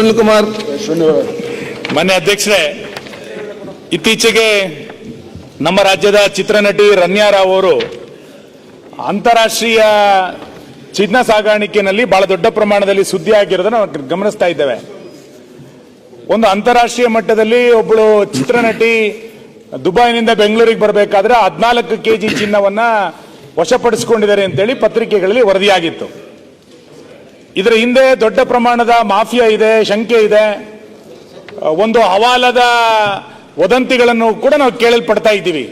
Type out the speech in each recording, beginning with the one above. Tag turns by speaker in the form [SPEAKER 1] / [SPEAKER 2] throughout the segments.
[SPEAKER 1] ಸುನಿಲ್ ಕುಮಾರ್
[SPEAKER 2] ಮಾನ್ಯ ಅಧ್ಯಕ್ಷರೇ, ಇತ್ತೀಚೆಗೆ ನಮ್ಮ ರಾಜ್ಯದ ಚಿತ್ರನಟಿ ರನ್ಯಾ ರಾವ್ ಅವರು ಅಂತಾರಾಷ್ಟ್ರೀಯ ಚಿನ್ನ ಸಾಗಾಣಿಕೆಯಲ್ಲಿ ಬಹಳ ದೊಡ್ಡ ಪ್ರಮಾಣದಲ್ಲಿ ಸುದ್ದಿ ಆಗಿರೋದನ್ನ ಗಮನಿಸ್ತಾ ಇದ್ದೇವೆ. ಒಂದು ಅಂತಾರಾಷ್ಟ್ರೀಯ ಮಟ್ಟದಲ್ಲಿ ಒಬ್ಬಳು ಚಿತ್ರನಟಿ ದುಬೈನಿಂದ ಬೆಂಗಳೂರಿಗೆ ಬರಬೇಕಾದ್ರೆ ಹದಿನಾಲ್ಕು ಕೆಜಿ ಚಿನ್ನವನ್ನ ವಶಪಡಿಸಿಕೊಂಡಿದ್ದಾರೆ ಅಂತೇಳಿ ಪತ್ರಿಕೆಗಳಲ್ಲಿ ವರದಿಯಾಗಿತ್ತು. ಇದರ ಹಿಂದೆ ದೊಡ್ಡ ಪ್ರಮಾಣದ ಮಾಫಿಯಾ ಇದೆ, ಶಂಕೆ ಇದೆ. ಒಂದು ಹವಾಲದ ವದಂತಿಗಳನ್ನು ಕೂಡ ನಾವು ಕೇಳಲ್ಪಡ್ತಾ ಇದ್ದೀವಿ.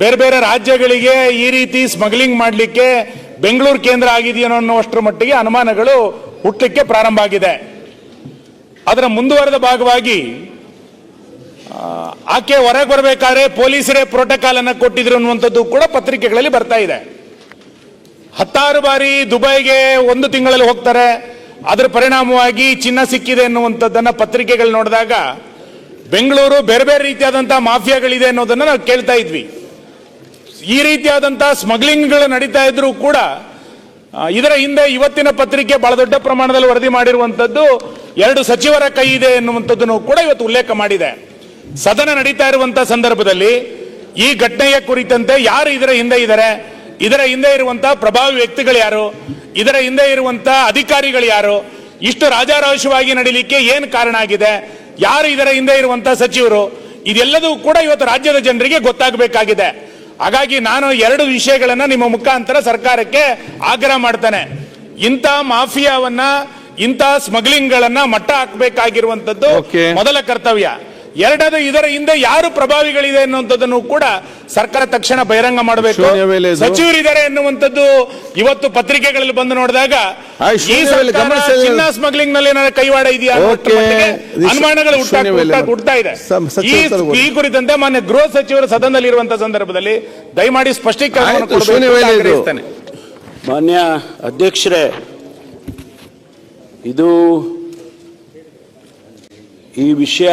[SPEAKER 2] ಬೇರೆ ಬೇರೆ ರಾಜ್ಯಗಳಿಗೆ ಈ ರೀತಿ ಸ್ಮಗ್ಲಿಂಗ್ ಮಾಡಲಿಕ್ಕೆ ಬೆಂಗಳೂರು ಕೇಂದ್ರ ಆಗಿದೆಯೋ ಅನ್ನುವಷ್ಟರ ಮಟ್ಟಿಗೆ ಅನುಮಾನಗಳು ಹುಟ್ಟಲಿಕ್ಕೆ ಪ್ರಾರಂಭ ಆಗಿದೆ. ಅದರ ಮುಂದುವರೆದ ಭಾಗವಾಗಿ ಆಕೆ ಹೊರಗೆ ಬರಬೇಕಾದ್ರೆ ಪೊಲೀಸರೇ ಪ್ರೋಟೋಕಾಲ್ ಅನ್ನು ಕೊಟ್ಟಿದ್ರು ಅನ್ನುವಂಥದ್ದು ಕೂಡ ಪತ್ರಿಕೆಗಳಲ್ಲಿ ಬರ್ತಾ ಇದೆ. ಹತ್ತಾರು ಬಾರಿ ದುಬೈಗೆ ಒಂದು ತಿಂಗಳಲ್ಲಿ ಹೋಗ್ತಾರೆ. ಅದರ ಪರಿಣಾಮವಾಗಿ ಚಿನ್ನ ಸಿಕ್ಕಿದೆ ಎನ್ನುವಂಥದ್ದನ್ನ ಪತ್ರಿಕೆಗಳು ನೋಡಿದಾಗ ಬೆಂಗಳೂರು ಬೇರೆ ಬೇರೆ ರೀತಿಯಾದಂಥ ಮಾಫಿಯಾಗಳಿದೆ ಅನ್ನೋದನ್ನು ನಾವು ಕೇಳ್ತಾ ಇದ್ವಿ. ಈ ರೀತಿಯಾದಂಥ ಸ್ಮಗ್ಲಿಂಗ್ಗಳು ನಡೀತಾ ಇದ್ರೂ ಕೂಡ ಇದರ ಹಿಂದೆ ಇವತ್ತಿನ ಪತ್ರಿಕೆ ಬಹಳ ದೊಡ್ಡ ಪ್ರಮಾಣದಲ್ಲಿ ವರದಿ ಮಾಡಿರುವಂತದ್ದು ಎರಡು ಸಚಿವರ ಕೈ ಇದೆ ಎನ್ನುವಂಥದ್ದನ್ನು ಕೂಡ ಇವತ್ತು ಉಲ್ಲೇಖ ಮಾಡಿದೆ. ಸದನ ನಡೀತಾ ಇರುವಂತಹ ಸಂದರ್ಭದಲ್ಲಿ ಈ ಘಟನೆಯ ಕುರಿತಂತೆ ಯಾರು ಇದರ ಹಿಂದೆ ಇದ್ದಾರೆ? ಇದರ ಹಿಂದೆ ಇರುವಂತಹ ಪ್ರಭಾವಿ ವ್ಯಕ್ತಿಗಳು ಯಾರು? ಇದರ ಹಿಂದೆ ಇರುವಂತಹ ಅಧಿಕಾರಿಗಳು ಯಾರು? ಇಷ್ಟು ರಾಜಾರೋಷವಾಗಿ ನಡೀಲಿಕ್ಕೆ ಏನು ಕಾರಣ ಆಗಿದೆ? ಯಾರು ಇದರ ಹಿಂದೆ ಇರುವಂತಹ ಸಚಿವರು? ಇದೆಲ್ಲದೂ ಕೂಡ ಇವತ್ತು ರಾಜ್ಯದ ಜನರಿಗೆ ಗೊತ್ತಾಗಬೇಕಾಗಿದೆ. ಹಾಗಾಗಿ ನಾನು ಎರಡು ವಿಷಯಗಳನ್ನು ನಿಮ್ಮ ಮುಖಾಂತರ ಸರ್ಕಾರಕ್ಕೆ ಆಗ್ರಹ ಮಾಡ್ತೇನೆ. ಇಂಥ ಮಾಫಿಯಾವನ್ನ ಇಂಥ ಸ್ಮಗ್ಲಿಂಗ್ ಗಳನ್ನ ಮಟ್ಟ ಹಾಕಬೇಕಾಗಿರುವಂತದ್ದು ಮೊದಲ ಕರ್ತವ್ಯ. ಎರಡದು ಇದರ ಹಿಂದೆ ಯಾರು ಪ್ರಭಾವಿಗಳಿದೆ ಅನ್ನುವಂಥದ್ದನ್ನು ಕೂಡ ಸರ್ಕಾರ ತಕ್ಷಣ ಬಹಿರಂಗ ಮಾಡಬೇಕು. ಸಚಿವರಿದ್ದಾರೆ ಎನ್ನುವಂಥದ್ದು ಇವತ್ತು ಪತ್ರಿಕೆಗಳಲ್ಲಿ ಬಂದು ನೋಡಿದಾಗ ಚಿನ್ನ ಸ್ಮಗ್ಲಿಂಗ್ನಲ್ಲಿ ಏನಾರ ಕೈವಾಡ ಇದೆಯಾ ಅನುಮಾನಗಳು ಹುಟ್ಟ ಇದೆ. ಈ ಕುರಿತಂತೆ ಮಾನ್ಯ ಗೃಹ ಸಚಿವರು ಸದನದಲ್ಲಿ ಇರುವಂತಹ ಸಂದರ್ಭದಲ್ಲಿ ದಯಮಾಡಿ ಸ್ಪಷ್ಟೀಕರಣ.
[SPEAKER 3] ಮಾನ್ಯ ಅಧ್ಯಕ್ಷರೇ ಇದು ಈ ವಿಷಯ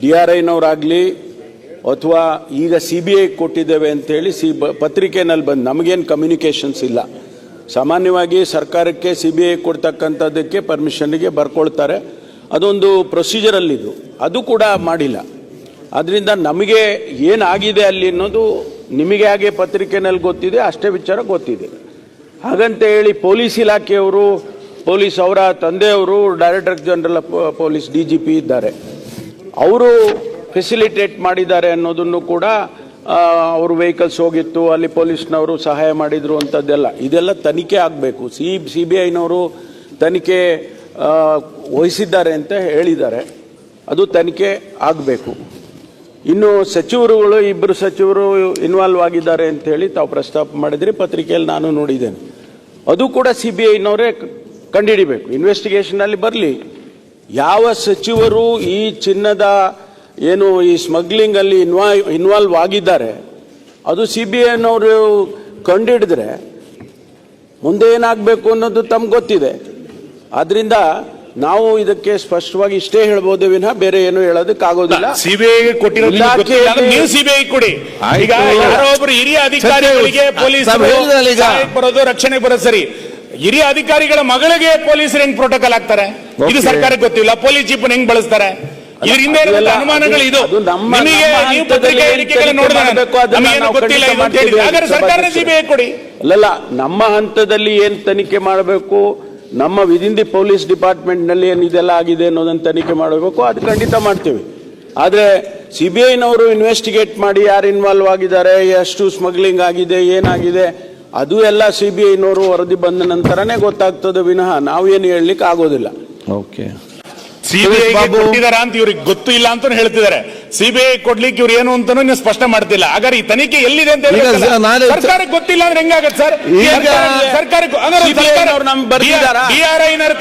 [SPEAKER 3] ಡಿ ಆರ್ ಐನವರಾಗಲಿ ಅಥವಾ ಈಗ ಸಿ ಬಿ ಐ ಕೊಟ್ಟಿದ್ದೇವೆ ಅಂತೇಳಿ ಸಿ ಬ ಪತ್ರಿಕೆನಲ್ಲಿ ಬಂದು ನಮಗೇನು ಕಮ್ಯುನಿಕೇಷನ್ಸ್ ಇಲ್ಲ. ಸಾಮಾನ್ಯವಾಗಿ ಸರ್ಕಾರಕ್ಕೆ ಸಿ ಬಿ ಐ ಕೊಡ್ತಕ್ಕಂಥದ್ದಕ್ಕೆ ಪರ್ಮಿಷನ್ಗೆ ಬರ್ಕೊಳ್ತಾರೆ. ಅದೊಂದು ಪ್ರೊಸೀಜರಲ್ಲಿದ್ದು ಅದು ಕೂಡ ಮಾಡಿಲ್ಲ. ಅದರಿಂದ ನಮಗೆ ಏನಾಗಿದೆ ಅಲ್ಲಿ ಅನ್ನೋದು ನಿಮಗೆ ಹಾಗೆ ಪತ್ರಿಕೆನಲ್ಲಿ ಗೊತ್ತಿದೆ, ಅಷ್ಟೇ ವಿಚಾರ ಗೊತ್ತಿದೆ. ಹಾಗಂತ ಹೇಳಿ ಪೊಲೀಸ್ ಇಲಾಖೆಯವರು, ಪೊಲೀಸ್ ಅವರ ತಂದೆಯವರು director general police D G P ಇದ್ದಾರೆ. ಅವರು ಫೆಸಿಲಿಟೇಟ್ ಮಾಡಿದ್ದಾರೆ ಅನ್ನೋದನ್ನು ಕೂಡ ಅವರು ವೆಹಿಕಲ್ಸ್ ಹೋಗಿತ್ತು, ಅಲ್ಲಿ ಪೊಲೀಸ್ನವರು ಸಹಾಯ ಮಾಡಿದ್ರು ಅಂಥದ್ದೆಲ್ಲ ಇದೆಲ್ಲ ತನಿಖೆ ಆಗಬೇಕು. ಸಿ ಸಿ ಬಿ ಐನವರು ತನಿಖೆ ವಹಿಸಿದ್ದಾರೆ ಅಂತ ಹೇಳಿದ್ದಾರೆ. ಅದು ತನಿಖೆ ಆಗಬೇಕು. ಇನ್ನು ಸಚಿವರುಗಳು ಇಬ್ಬರು ಸಚಿವರು ಇನ್ವಾಲ್ವ್ ಆಗಿದ್ದಾರೆ ಅಂತ ಹೇಳಿ ತಾವು ಪ್ರಸ್ತಾಪ ಮಾಡಿದ್ರಿ ಪತ್ರಿಕೆಯಲ್ಲಿ ನಾನು ನೋಡಿದ್ದೇನೆ. ಅದು ಕೂಡ ಸಿ ಬಿ ಐನವರೇ ಕಂಡುಹಿಡಿಬೇಕು ಇನ್ವೆಸ್ಟಿಗೇಷನಲ್ಲಿ ಬರಲಿ. ಯಾವ ಸಚಿವರು ಈ ಚಿನ್ನದ ಏನು ಈ ಸ್ಮಗ್ಲಿಂಗ್ ಅಲ್ಲಿ ಇನ್ವಾಲ್ವ್ ಇನ್ವಾಲ್ವ್ ಆಗಿದ್ದಾರೆ ಅದು ಸಿ ಬಿ ಐನವರು ಕಂಡುಹಿಡಿದ್ರೆ ಮುಂದೆ ಏನಾಗಬೇಕು ಅನ್ನೋದು ತಮ್ಗೆ ಗೊತ್ತಿದೆ. ಆದ್ರಿಂದ ನಾವು ಇದಕ್ಕೆ ಸ್ಪಷ್ಟವಾಗಿ ಇಷ್ಟೇ ಹೇಳ್ಬೋದು ವಿನಃ ಬೇರೆ ಏನು ಹೇಳೋದಕ್ಕಾಗೋದಿಲ್ಲ.
[SPEAKER 2] ಸಿಬಿಐಗೆ ಕೊಟ್ಟಿರೋದು ಸಿಬಿಐ ಕೊಡಿ. ಈಗ ಯಾರೋ ಒಬ್ರು ಹಿರಿಯ ಅಧಿಕಾರಿಗಳಿಗೆ ಪೊಲೀಸ್ ಬರೋದು ರಕ್ಷಣೆ ಬರೋದು ಸರಿ. ಹಿರಿಯ ಅಧಿಕಾರಿಗಳ ಮಗಳಿಗೆ ಪೊಲೀಸರು ಹೆಂಗ್ ಪ್ರೋಟೋಕಾಲ್ ಹಾಕ್ತಾರೆ? ಇದು. ಸರ್ಕಾರಕ್ಕೆ ಗೊತ್ತಿಲ್ಲ. ಪೊಲೀಸ್ ಜೀಪ್ ಹೆಂಗ್ ಬಳಸ್ತಾರೆ?
[SPEAKER 3] ಇದರಿಂದ
[SPEAKER 2] ಅನುಮಾನಗಳು ಇದು. ನಿಮಗೆ ನೀವು ಪತ್ರಿಕೆ ಹೇಳಿಕೆಗಳು ನೋಡಿದ್ರೆ ಗೊತ್ತಿಲ್ಲ ಅಂತ ಹಾಗಾದ್ರೆ ಸಿಬಿಐ ಕೊಡಿ.
[SPEAKER 3] ಅಲ್ಲಲ್ಲ ನಮ್ಮ ಹಂತದಲ್ಲಿ ಏನ್ ತನಿಖೆ ಮಾಡಬೇಕು? ನಮ್ಮ ವಿದಿನ್ ದಿ ಪೊಲೀಸ್ ಡಿಪಾರ್ಟ್ಮೆಂಟ್ನಲ್ಲಿ ಏನ್ ಇದೆಲ್ಲ ಆಗಿದೆ ಅನ್ನೋದನ್ನ ತನಿಖೆ ಮಾಡಬೇಕು. ಅದು ಖಂಡಿತ ಮಾಡ್ತೀವಿ. ಆದ್ರೆ ಸಿ ಬಿ ಐನವರು ಇನ್ವೆಸ್ಟಿಗೇಟ್ ಮಾಡಿ ಯಾರು ಇನ್ವಾಲ್ವ್ ಆಗಿದ್ದಾರೆ ಎಷ್ಟು ಸ್ಮಗ್ಲಿಂಗ್ ಆಗಿದೆ ಏನಾಗಿದೆ ಅದು ಎಲ್ಲ ಸಿ ಬಿ ಐನವರು ವರದಿ ಬಂದ ನಂತರನೇ ಗೊತ್ತಾಗ್ತದೆ ವಿನಃ ಏನು ಹೇಳಲಿಕ್ಕೆ ಆಗೋದಿಲ್ಲ.
[SPEAKER 1] ಓಕೆ
[SPEAKER 2] ಸಿಬಿಐ
[SPEAKER 1] ಬಾಬು.
[SPEAKER 2] ಕೊಟ್ಟಿದಾರ ಅಂತ ಇವ್ರಿಗೆ ಗೊತ್ತು ಇಲ್ಲ ಅಂತ ಹೇಳ್ತಿದ್ದಾರೆ. ಸಿಬಿಐ ಕೊಡ್ಲಿಕ್ಕೆ ಇವ್ರು ಏನು ಅಂತಾನು ನೀವು ಸ್ಪಷ್ಟ ಮಾಡ್ತಿಲ್ಲ ಹಾಗಾದ್ರೆ ಈ ತನಿಖೆ ಎಲ್ಲಿದೆ ಅಂತ
[SPEAKER 1] ಈಗ ಸರ್,
[SPEAKER 2] ಸರ್ಕಾರಕ್ಕೆ ಗೊತ್ತಿಲ್ಲ ಅಂದ್ರೆ ಹೆಂಗಾಗತ್ತೆ ಸರ್
[SPEAKER 1] ಈಗ-
[SPEAKER 2] ಸರ್ಕಾರ- ಸರ್ಕಾರಕ್ಕೆ
[SPEAKER 3] CBI ನಮ್ಗೆ ಬರ್ದಿದ್ದಾರಾ?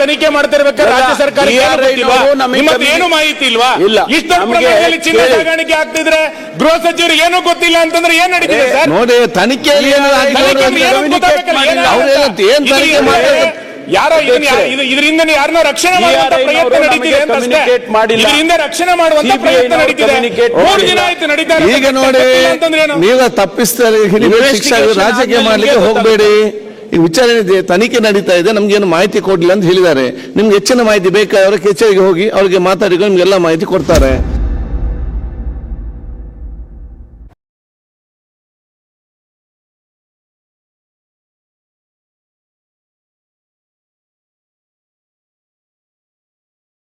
[SPEAKER 2] ತನಿಖೆ ಮಾಡ್ತಿರ್ಬೇಕಾದ್ರೆ ರಾಜ್ಯ ಸರ್ಕಾರ
[SPEAKER 3] DRI ನವ್ರು ನಮಗೆ
[SPEAKER 2] ನಿಮ್ಮದು ಏನು ಮಾಹಿತಿ ಇಲ್ವಾ
[SPEAKER 3] ಇಲ್ಲ.
[SPEAKER 2] ಇಷ್ಟೊಂದು
[SPEAKER 3] ನಮಗೆ
[SPEAKER 2] ಪ್ರಮಾಣದಲ್ಲಿ ಚಿನ್ನ
[SPEAKER 3] ಕೇಳಿ.
[SPEAKER 2] ಸಾಗಾಣಿಕೆ ಆಗ್ತಿದ್ರೆ ಗೃಹ ಸಚಿವರಿಗೆ ಏನೂ ಗೊತ್ತಿಲ್ಲ ಅಂತಂದ್ರೆ ಏನ್ ನಡೀತಿದೆ ಸರ್
[SPEAKER 1] ನೋಡಿ ತನಿಖೆಯಲ್ಲಿ
[SPEAKER 2] ತನಿಖೆ
[SPEAKER 1] ಅಂದ್ರೆ
[SPEAKER 2] ಏನು ಗೊತ್ತಾಗಬೇಕಲ್ಲ,
[SPEAKER 3] ಮಾಡಿಲ್ಲ.
[SPEAKER 2] ಏನಾಗುತ್ತೆ?
[SPEAKER 1] ಅವ್ರು ಏನಂತ- ಏನ್
[SPEAKER 2] ಇದು
[SPEAKER 1] ತನಿಖೆ ಮಾಡ್ತಾರೆ?
[SPEAKER 2] ಯಾರೋ ಇದರಿಂದ ಯಾರನ್ನ ರಕ್ಷಣೆ ಮಾಡುವಂತ ಪ್ರಯತ್ನ ನಡೀತಿದೆ ಅಂತ ಅಷ್ಟೇ.
[SPEAKER 3] ಮಾಡಿಲ್ಲ.
[SPEAKER 2] ಇದರಿಂದ ರಕ್ಷಣೆ ಮಾಡುವಂತ ಪ್ರಯತ್ನ ನಡೀತಿದೆ. ಮೂರು ದಿನ ಆಯ್ತು ನಡೀತಾ
[SPEAKER 1] ಈಗ ನೋಡಿ
[SPEAKER 2] ಅಂತಂದ್ರೆ
[SPEAKER 1] ನೀವು ತಪ್ಪಿಸ್ತಾರೆ ರಾಜಕೀಯ ಮಾಡ್ಲಿಕ್ಕೆ ಹೋಗಬೇಡಿ. ಈ ವಿಚಾರಣೆ ಇದೆ, ತನಿಖೆ ನಡೀತಾ ಇದೆ ನಮ್ಗೇನು ಮಾಹಿತಿ ಕೊಡ್ಲಿಲ್ಲ ಅಂತ ಹೇಳಿದ್ದಾರೆ. ನಿಮ್ಗೆ ಹೆಚ್ಚಿನ ಮಾಹಿತಿ ಬೇಕಾದ್ರೆ ಕಚೇರಿಗೆ ಹೋಗಿ ಅವ್ರಿಗೆ ಮಾತಾಡಿಕೊಂಡು ನಿಮ್ಗೆಲ್ಲ ಮಾಹಿತಿ ಕೊಡ್ತಾರೆ.